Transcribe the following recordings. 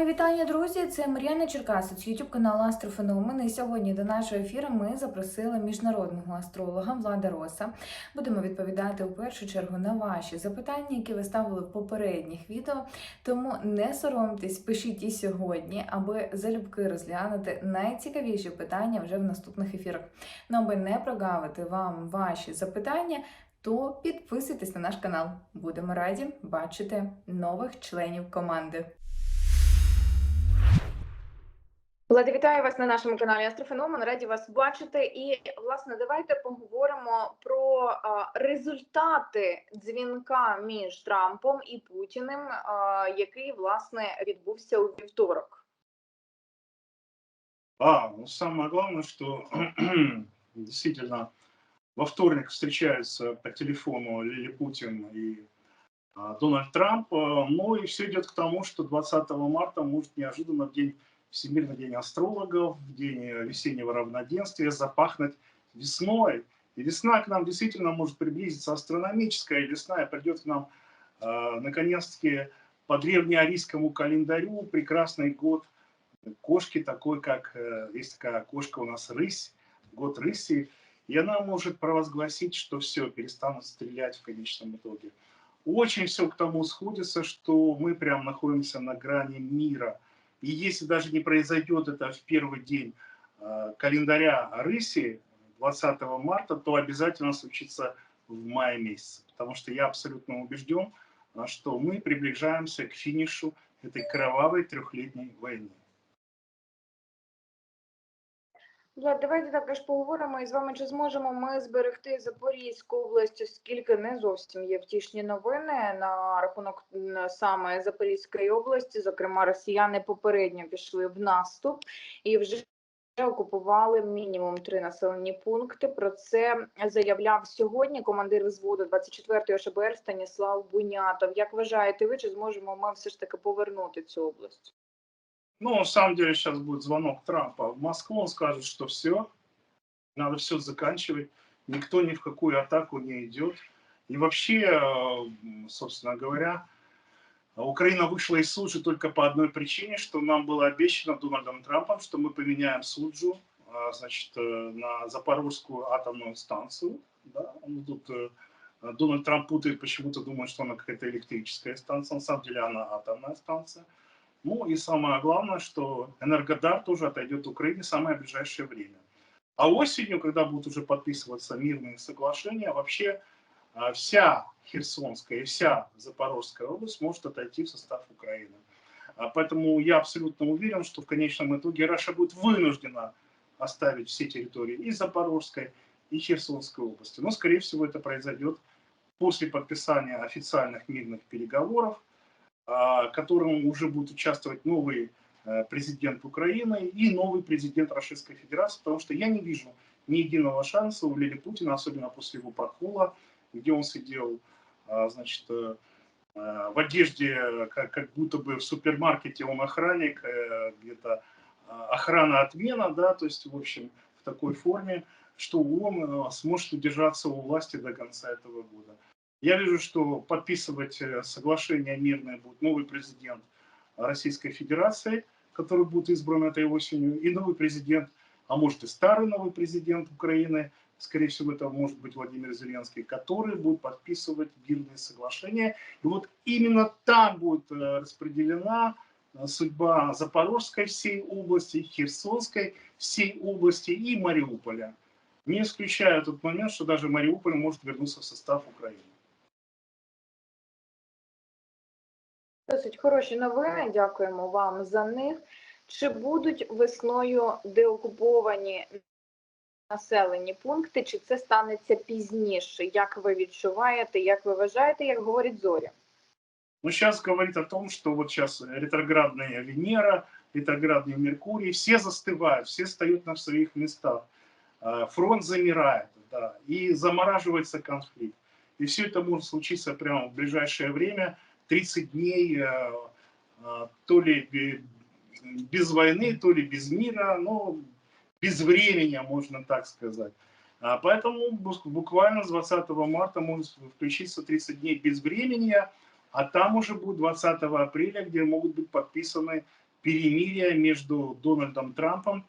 Мої вітання, друзі! Це Мар'яна Черкасець, YouTube канал Астрофеномен. І сьогодні до нашого ефіру ми запросили міжнародного астролога Влада Роса. Будемо відповідати у першу чергу на ваші запитання, які ви ставили в попередніх відео. Тому не соромтесь, пишіть і сьогодні, аби залюбки розглянути найцікавіші питання вже в наступних ефірах. Ну, аби не прогавити вам ваші запитання, то підписуйтесь на наш канал. Будемо раді бачити нових членів команди. Влади, вітаю вас на нашому каналі Астрофеномен. Раді вас бачити. І власне, давайте поговоримо про результати дзвінка між Трампом і Путіним, який власне відбувся у вівторок. А, ну самое главное, что действительно во вторник встречаются по телефону Лили Путин и Дональд Трамп. Ну и все идет к тому, что 20 марта может неожиданно в день Всемирный день астрологов, день весеннего равноденствия запахнуть весной. И весна к нам действительно может приблизиться астрономическая весна, и придет к нам э, наконец-таки по древнеарийскому календарю прекрасный год кошки, такой как, э, есть такая кошка у нас рысь, год рыси, и она может провозгласить, что все, перестанут стрелять в конечном итоге. Очень все к тому сходится, что мы прям находимся на грани мира. И если даже не произойдет это в первый день э, календаря рыси, 20 марта, то обязательно случится в мае месяце. Потому что я абсолютно убежден, что мы приближаемся к финишу этой кровавой трехлетней войны. Влад, давайте також поговоримо із вами, чи зможемо ми зберегти Запорізьку область, оскільки не зовсім є втішні новини на рахунок саме Запорізької області. Зокрема, росіяни попередньо пішли в наступ і вже окупували мінімум три населені пункти. Про це заявляв сьогодні командир взводу 24-ї ШБР Станіслав Бунятов. Як вважаєте ви, чи зможемо ми все ж таки повернути цю область? Ну, на самом деле сейчас будет звонок Трампа в Москву, он скажет, что все, надо все заканчивать, никто ни в какую атаку не идет. И вообще, э, собственно говоря, Украина вышла из Суджи только по одной причине, что нам было обещано Дональдом Трампом, что мы поменяем Суджу э, значит, э, на Запорожскую атомную станцию. Да? Тут Дональд Трамп путает, почему-то думает, что она какая-то электрическая станция, на самом деле она атомная станция. Ну и самое главное, что Энергодар тоже отойдет Украине в самое ближайшее время. А осенью, когда будут уже подписываться мирные соглашения, вообще а, вся Херсонская и вся Запорожская область может отойти в состав Украины. А Поэтому я абсолютно уверен, что в конечном итоге Раша будет вынуждена оставить все территории и Запорожской, и Херсонской области. Но, скорее всего, это произойдет после подписания официальных мирных переговоров, а, которым уже будет участвовать новый э, президент Украины и новый президент Российской Федерации, потому что я не вижу ни единого шанса у Лили Путина, особенно после его прокола, где он сидел, а, значит, э, э, в одежде, как, как будто бы в супермаркете он охранник, где-то а, охрана отмена, да, то есть, в общем, в такой форме, что он сможет удержаться у власти до конца этого года. Я вижу, что подписывать э, соглашение мирное будет новый президент Российской Федерации, который будет избран этой осенью, и новый президент, а может и старый новый президент Украины, скорее всего, это может быть Владимир Зеленский, который будет подписывать мирные соглашения. И вот именно там будет э, распределена э, судьба Запорожской всей области, Херсонской всей области и Мариуполя. Не исключая тот момент, что даже Мариуполь может вернуться в состав Украины. Досить хороші новини. Дякуємо вам за них. Чи будуть весною деокуповані населені пункти, чи це станеться пізніше? Як ви відчуваєте, як ви вважаєте, як говорить зоря? Но сейчас говорит о том, что вот сейчас ретроградная Венера, ретроградный Меркурий, все застывают, все встают на своих местах. А, Фронт замирает, да, и замораживается конфликт. И все это может случиться прямо в ближайшее время, 30 дней, э, э, то ли бе- без войны, то ли без мира, но без времени, можно так сказать. А, Поэтому бу- буквально с 20 марта может включиться 30 дней без времени, а там уже будет 20 апреля, где могут быть подписаны перемирия между Дональдом Трампом,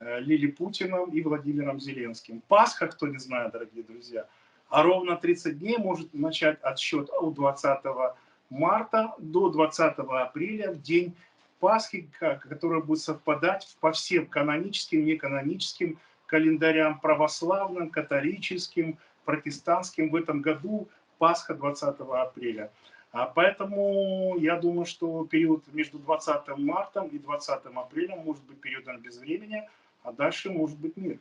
э, Лили Путиным и Владимиром Зеленским. Пасха, кто не знает, дорогие друзья, а ровно 30 дней может начать отсчет от 20 марта до 20 апреля, в день Пасхи, который будет совпадать по всем каноническим, неканоническим календарям, православным, католическим, протестантским. В этом году Пасха 20 апреля. А Поэтому я думаю, что период между 20 марта и 20 апреля может быть периодом безвремени, а дальше может быть мир.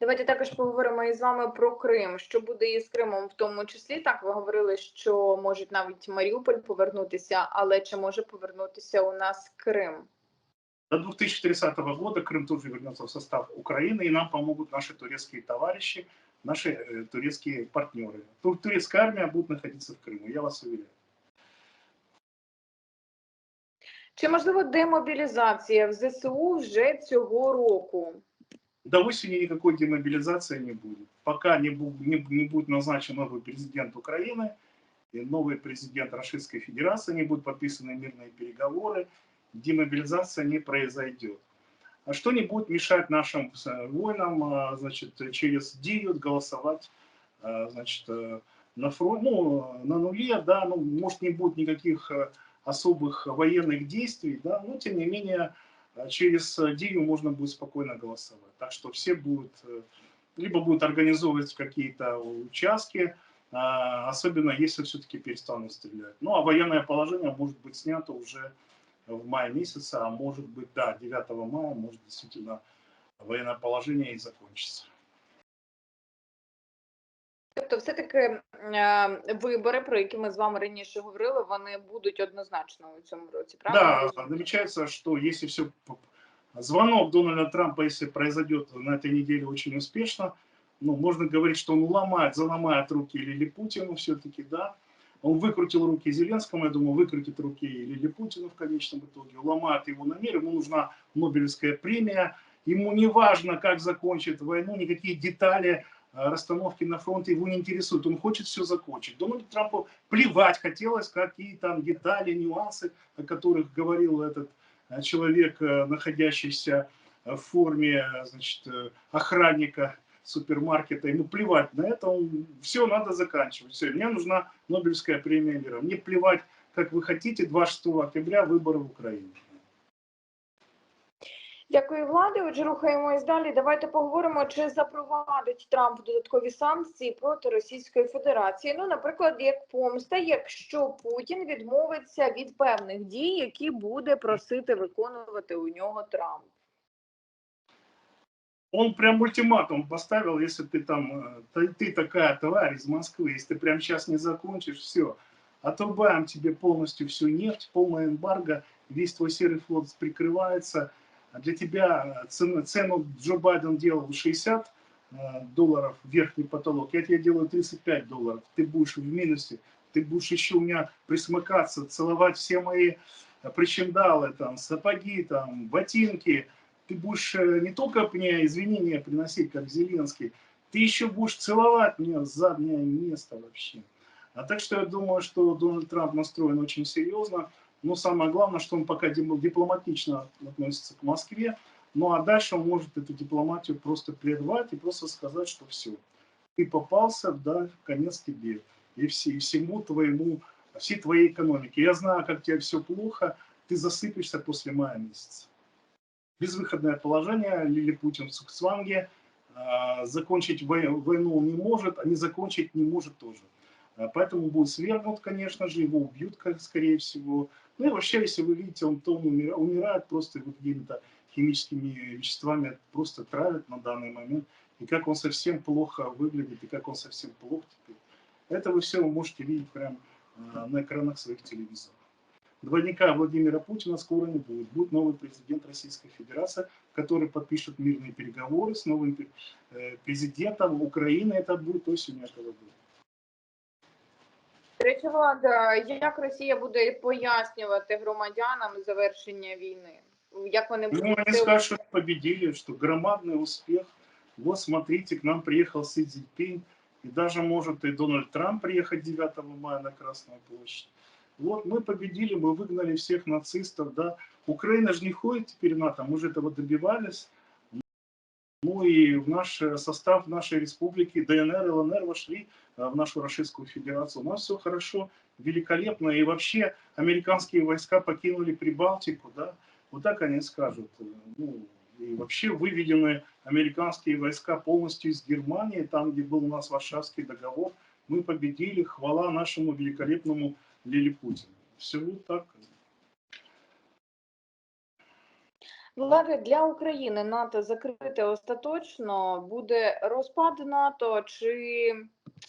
Давайте також поговоримо із вами про Крим. Що буде із Кримом в тому числі? Так, ви говорили, що можуть навіть Маріуполь повернутися, але чи може повернутися у нас Крим? До 2030 года Крым тоже вернется в состав Украины, и нам помогут наши турецкие товарищи, наши э, турецкие партнеры. Тур- Турецкая армия будет находиться в Крыму, я вас уверяю. Чи можливо демобілізація в ЗСУ вже цього року? До осени никакой демобилизации не будет. Пока не, бу- не, не будет назначен новый президент Украины и новый президент Российской Федерации, не будут подписаны мирные переговоры, демобилизация не произойдет. А что не будет мешать нашим э, воинам а, значит, через Дию голосовать а, значит, э, на, фронт, ну, на нуле, да, ну, может не будет никаких э, особых военных действий, да, но тем не менее через э, Дию можно будет спокойно голосовать. Так что все будут, э, либо будут организовывать какие-то участки, а, особенно если все-таки перестанут стрелять. Ну, а военное положение может быть снято уже в мае месяце, а может быть, да, 9 мая, может действительно военное положение и закончится. Тобто, все-таки е, вибори, про які ми з вами раніше говорили, вони будуть однозначно у цьому році, правда? Да, намечается, что если все... Звонок Дональда Трампа, если произойдет на этой неделе очень успешно, ну, можно говорить, что он ломает, заломает руки Лили Путину все-таки, да. Он выкрутил руки Зеленскому, я думаю, выкрутит руки и Лили Путину в конечном итоге, ломает его на мир, ему нужна Нобелевская премия, ему не важно, как закончит войну, никакие детали э, расстановки на фронте его не интересуют, он хочет все закончить. Дональду Трампу плевать хотелось, какие там детали, нюансы, о которых говорил этот э, человек, э, находящийся в форме э, значит, э, охранника супермаркета, ему плевать на это, он, все надо заканчивать, все, мне нужна Нобелевская премия мира, мне плевать, как вы хотите, 26 октября выборы в Украине. Дякую, влади. Отже, рухаємось далі. Давайте поговоримо, чи запровадить Трамп додаткові санкції проти Російської Федерації. Ну, наприклад, як помста, якщо Путін відмовиться від певних дій, які буде просити виконувати у нього Трамп. Он прям ультиматум поставил, если ты там, э, ты, ты такая тварь из Москвы, если ты прям сейчас не закончишь, все, отрубаем тебе полностью всю нефть, полная эмбарго, весь твой серый флот прикрывается, А для тебя цену, цену Джо Байден делал 60 э, долларов верхний потолок, я тебе делаю 35 долларов, ты будешь в минусе, ты будешь еще у меня присмыкаться, целовать все мои э, причиндалы, там, сапоги, там, ботинки, ты будешь э, не только мне извинения приносить, как Зеленский, ты еще будешь целовать в заднее место вообще. А так что я думаю, что Дональд Трамп настроен очень серьезно. Но самое главное, что он пока дипломатично относится к Москве. Ну а дальше он может эту дипломатию просто прервать и просто сказать, что все, ты попался, да, конец тебе. И, все, и всему твоему, всей твоей экономике. Я знаю, как тебе все плохо, ты засыпешься после мая месяца безвыходное положение, Лили Путин в Цукцванге, а, закончить вой- войну он не может, а не закончить не может тоже. А, Поэтому будет свергнут, конечно же, его убьют, скорее всего. Ну и вообще, если вы видите, он то умира- умирает просто какими-то химическими веществами, просто травят на данный момент. И как он совсем плохо выглядит, и как он совсем плох теперь. Это вы все можете видеть прямо а, на экранах своих телевизоров. Двойника Владимира Путина скоро не будет. Будет новый президент Российской Федерации, который подпишет мирные переговоры с новым э, президентом Украины. Это будет осенью этого года. До речі, влада, як Росія буде пояснювати громадянам завершення війни? Як вони Ну, будуть они це скажут, что победили, что громадный успех. Вот смотрите, к нам приехал Си Цзиньпинь, и даже может и Дональд Трамп приехать 9 мая на Красную площадь. Вот мы победили, мы выгнали всех нацистов, да. Украина же не входит теперь в НАТО, мы же этого добивались. Ну и в наш э, состав нашей республики ДНР и ЛНР вошли э, в нашу Российскую Федерацию. У нас все хорошо, великолепно. И вообще американские войска покинули Прибалтику, да. Вот так они скажут. Э, Ну, и вообще выведены американские войска полностью из Германии, там, где был у нас Варшавский договор. Мы победили, хвала нашему великолепному Лилипутину. Все вот так. Влади, для України НАТО закрите остаточно буде розпад НАТО, чи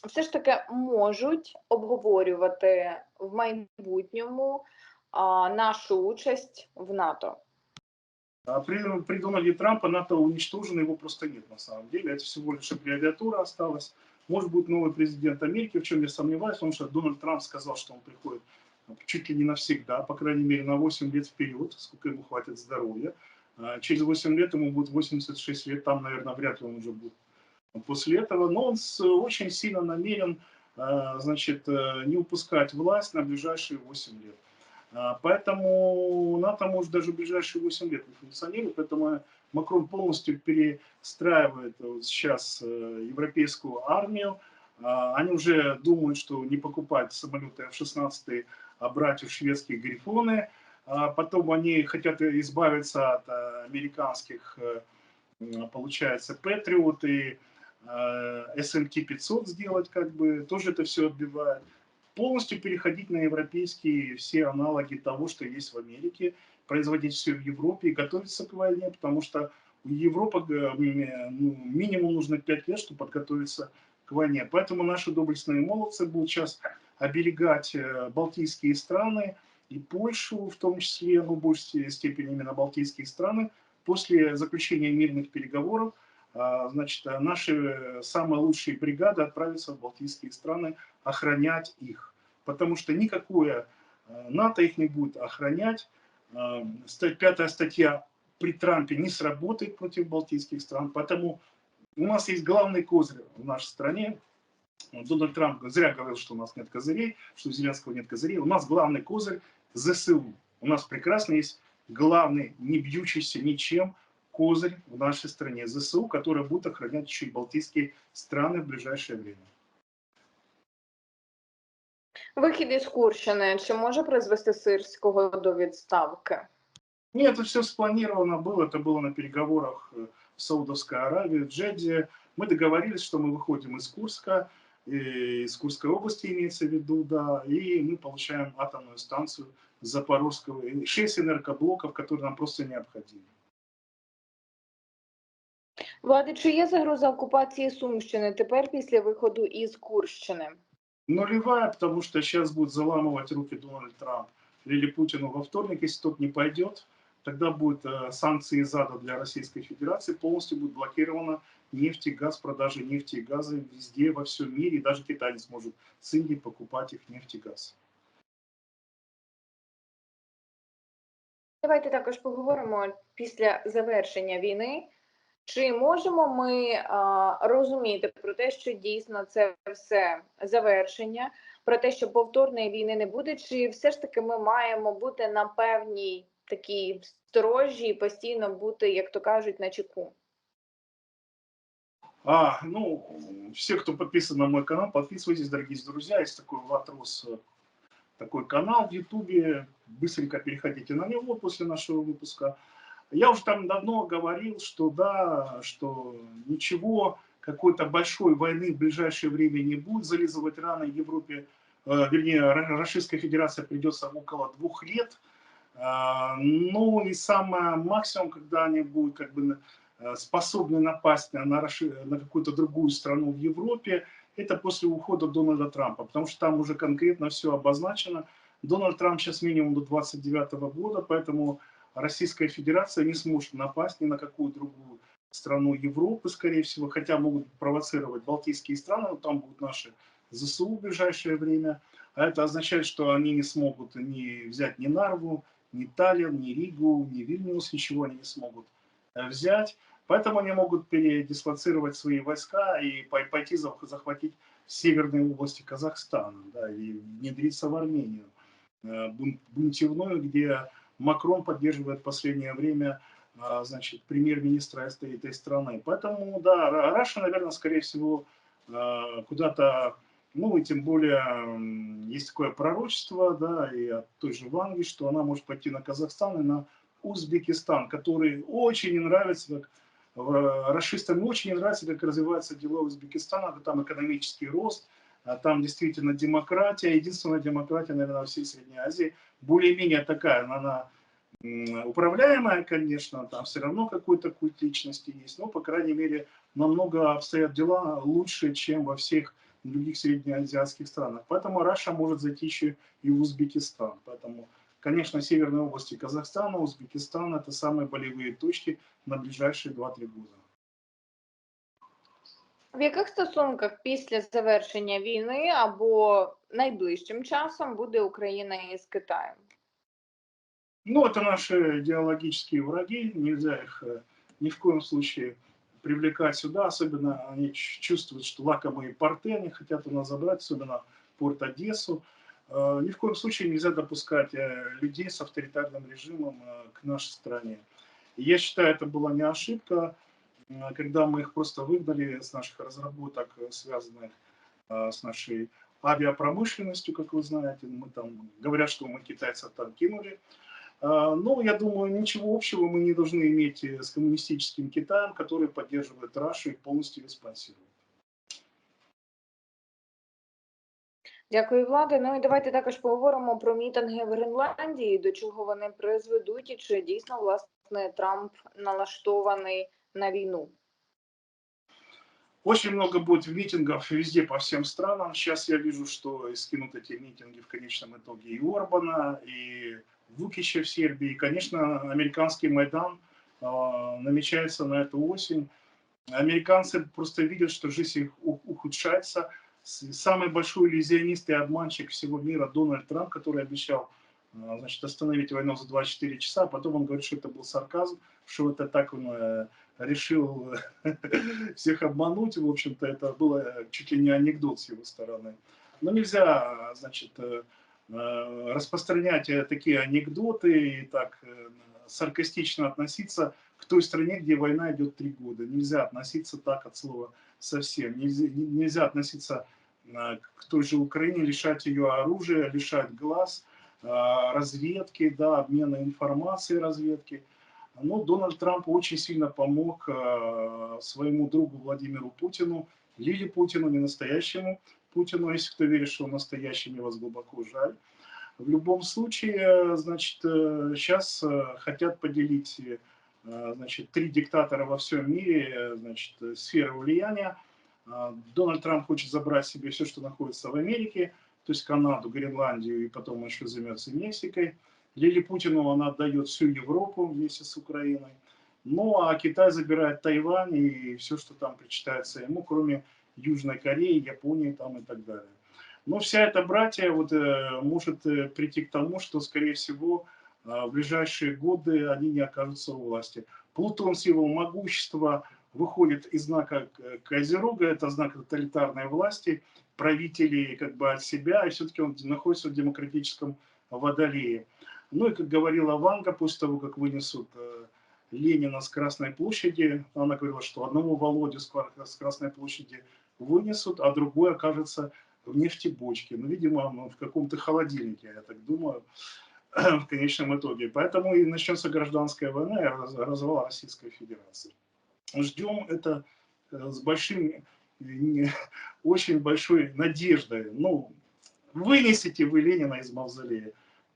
все ж таки можуть обговорювати в майбутньому а, нашу участь в НАТО? А при, при Дональде Трампа НАТО уничтожено, его просто нет на самом деле. Это всего лишь аббревиатура осталась. Может быть новый президент Америки, в чем я сомневаюсь, потому что Дональд Трамп сказал, что он приходит чуть ли не навсегда, по крайней мере на 8 лет вперед, сколько ему хватит здоровья. А Через 8 лет ему будет 86 лет, там, наверное, вряд ли он уже будет после этого. Но он очень сильно намерен а, значит, э, не упускать власть на ближайшие 8 лет. А, Поэтому НАТО может даже в ближайшие 8 лет не функционировать, поэтому Макрон полностью перестраивает вот сейчас э, европейскую армию. А, Они уже думают, что не покупать самолеты F-16, а брать уж шведские грифоны. А Потом они хотят избавиться от э, американских, э, получается, Патриот и СМТ-500 сделать, как бы, тоже это все отбивает полностью переходить на европейские все аналоги того, что есть в Америке, производить все в Европе и готовиться к войне, потому что э, м, ну, минимум нужно 5 лет, чтобы подготовиться к войне. Поэтому наши доблестные молодцы будут сейчас оберегать э, балтийские страны и Польшу, в том числе, ну, в большей степени именно балтийские страны, после заключения мирных переговоров, а, значит, э, наши самые лучшие бригады отправятся в балтийские страны охранять их. Потому что никакое э, НАТО их не будет охранять. Э, Пятая статья при Трампе не сработает против балтийских стран. Поэтому у нас есть главный козырь в нашей стране. Дональд Трамп зря говорил, что у нас нет козырей, что у Зеленского нет козырей. У нас главный козырь ЗСУ. У нас прекрасно есть главный, не бьющийся ничем козырь в нашей стране ЗСУ, который будет охранять еще и балтийские страны в ближайшее время. Вихід із Курщини чи може призвести Сирського до відставки? Нет, это все спланировано было, это было на переговорах э, в Саудовской Аравии, в Джеде. Мы договорились, что мы выходим из Курска, и из Курской области имеется в виду, да, и мы получаем атомную станцию Запорожского, и шесть энергоблоков, которые нам просто необходимы. Влади, чи є загроза окупації Сумщини тепер після виходу із Курщини? Нулевая, потому что сейчас будет заламывать руки Дональд Трамп Лилипутину во вторник, если тот не пойдет, тогда будут э, санкции ЗАДа для Российской Федерации, полностью будет блокирована нефть и газ, продажи нефти и газа везде, во всем мире, и даже Китай не сможет с Индии покупать их нефть и газ. Давайте також поговоримо після завершення війни. Чи можемо ми а, розуміти про те, що дійсно це все завершення, про те, що повторної війни не буде, чи все ж таки ми маємо бути на певній такій сторожі і постійно бути, як то кажуть, на чеку? А, ну, все, кто подписан на мой канал, подписывайтесь, дорогие друзья. Есть такой Ватрос, э, такой канал в Ютубе. Быстренько переходите на него после нашего выпуска. Я уже там давно говорил, что да, что ничего, какой-то большой войны в ближайшее время не будет. Зализывать раны Европе, э, вернее, Ро- Российской Федерации придется около двух лет. А, Ну и самое максимум, когда они будут как бы э, способны напасть на, на какую-то другую страну в Европе, это после ухода Дональда Трампа, потому что там уже конкретно все обозначено. Дональд Трамп сейчас минимум до 29 года, поэтому Российская Федерация не сможет напасть ни на какую другую страну Европы, скорее всего, хотя могут провоцировать Балтийские страны, но там будут наши ЗСУ в ближайшее время. А это означает, что они не смогут ни взять ни Нарву, ни Таллин, ни Ригу, ни Вильнюс, ничего они не смогут э, взять. Поэтому они могут передислоцировать свои войска и пой- пойти зах- захватить северные области Казахстана да, и внедриться в Армению. э, бун- бунтивной, где Макрон поддерживает в последнее время а, значит, премьер-министра этой, страны. Поэтому, да, Ра- Раша, наверное, скорее всего, а, куда-то, ну и тем более есть такое пророчество, да, и от той же Ванги, что она может пойти на Казахстан и на Узбекистан, который очень не нравится, как в- расистам очень не нравится, как развиваются дела Узбекистана, там экономический рост, а там действительно демократия, единственная демократия, наверное, во всей Средней Азии, более-менее такая, она, она управляемая, конечно, там все равно какой-то культ личности есть, но, по крайней мере, намного обстоят дела лучше, чем во всех других среднеазиатских странах. Поэтому Раша может зайти еще и в Узбекистан. Поэтому, конечно, северные области Казахстана, Узбекистан – это самые болевые точки на ближайшие 2-3 года. В яких стосунках після завершення війни або найближчим часом буде Україна із Китаєм? Ну, это наши идеологические враги, нельзя их э, ни в коем случае привлекать сюда, особенно они ч- чувствуют, что лакомые порты они хотят у нас забрать, особенно порт Одессу. Э, Ни в коем случае нельзя допускать э, людей с авторитарным режимом э, к нашей стране. Я считаю, это была не ошибка, когда мы их просто выгнали с наших разработок, связанных с нашей авиапромышленностью, как вы знаете. Мы там говорят, что мы китайцев там кинули. А, Ну, я думаю, ничего общего мы не должны иметь с коммунистическим Китаем, который поддерживает Рашу и полностью ее спонсирует. Дякую, влади. Ну і давайте також поговоримо про мітинги в Гренландії, до чого вони призведуть, і чи дійсно власне Трамп налаштований на війну. Очень много будет митингов везде по всем странам. Сейчас я вижу, что скинут эти митинги в конечном итоге и Орбана, и Вукича в Сербии. И, конечно, американский Майдан а, намечается на эту осень. Американцы просто видят, что жизнь их у- ухудшается. Самый большой иллюзионист и обманщик всего мира Дональд Трамп, который обещал а, значит, остановить войну за 24 часа, а потом он говорит, что это был сарказм, что это так он э, решил всех обмануть. В общем-то, это было чуть ли не анекдот с его стороны. Но нельзя, значит, э, э, распространять э, такие анекдоты и так э, саркастично относиться к той стране, где война идет три года. Нельзя относиться так от слова совсем. Нельзя, нельзя относиться э, к той же Украине, лишать ее оружия, лишать глаз, э, разведки, да, обмена информацией разведки. Но Дональд Трамп очень сильно помог э, своему другу Владимиру Путину, Лили Путину, не настоящему Путину, если кто верит, что он настоящий, мне вас глубоко жаль. В любом случае, значит, сейчас хотят поделить значит, три диктатора во всем мире, значит, э, сферы влияния. А, Дональд Трамп хочет забрать себе все, что находится в Америке, то есть Канаду, Гренландию, и потом еще займется Мексикой. Лили Путину она отдает всю Европу вместе с Украиной. Ну а Китай забирает Тайвань и все, что там причитается ему, кроме Южной Кореи, Японии там и так далее. Но вся эта братья вот, э, может э, прийти к тому, что, скорее всего, в ближайшие годы они не окажутся у власти. Плутон с его могущества выходит из знака э, Козерога, это знак тоталитарной власти, правителей как бы от себя, и все-таки он находится в демократическом водолее. Ну и, как говорила Ванга, после того, как вынесут э, Ленина с Красной площади, она говорила, что одного Володю с Кра- с Красной площади вынесут, а другой окажется в нефтебочке. Ну, видимо, в каком-то холодильнике, я так думаю, в конечном итоге. Поэтому и начнется гражданская война и раз- развал Российской Федерации. Ждем это э, с большим, э, не- очень большой надеждой. Ну, вынесите вы Ленина из мавзолея.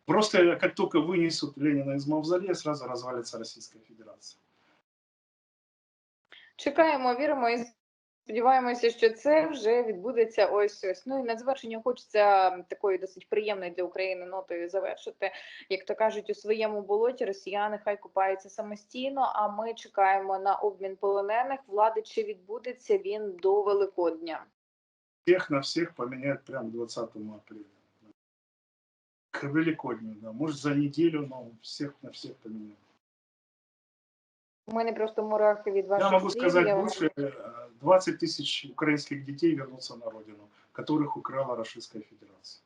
Просто как только вынесут Ленина из мавзолея, сразу развалится Российская Федерация. Чекаємо, віримо і сподіваємося, що це вже відбудеться ось ось. Ну і на завершення хочеться такою досить приємною для України нотою завершити. Як то кажуть, у своєму болоті росіяни хай купаються самостійно. А ми чекаємо на обмін полонених. Влади чи відбудеться він до Великодня? Всех на всех поменяют прямо к 20 апреля. К Великодню, да. Может за неделю, но всех на всех поменяют. У мене просто мурахи від ваших Я могу слів. сказать Я больше, э, 20 тысяч украинских детей вернутся на родину, которых украла Российская Федерация.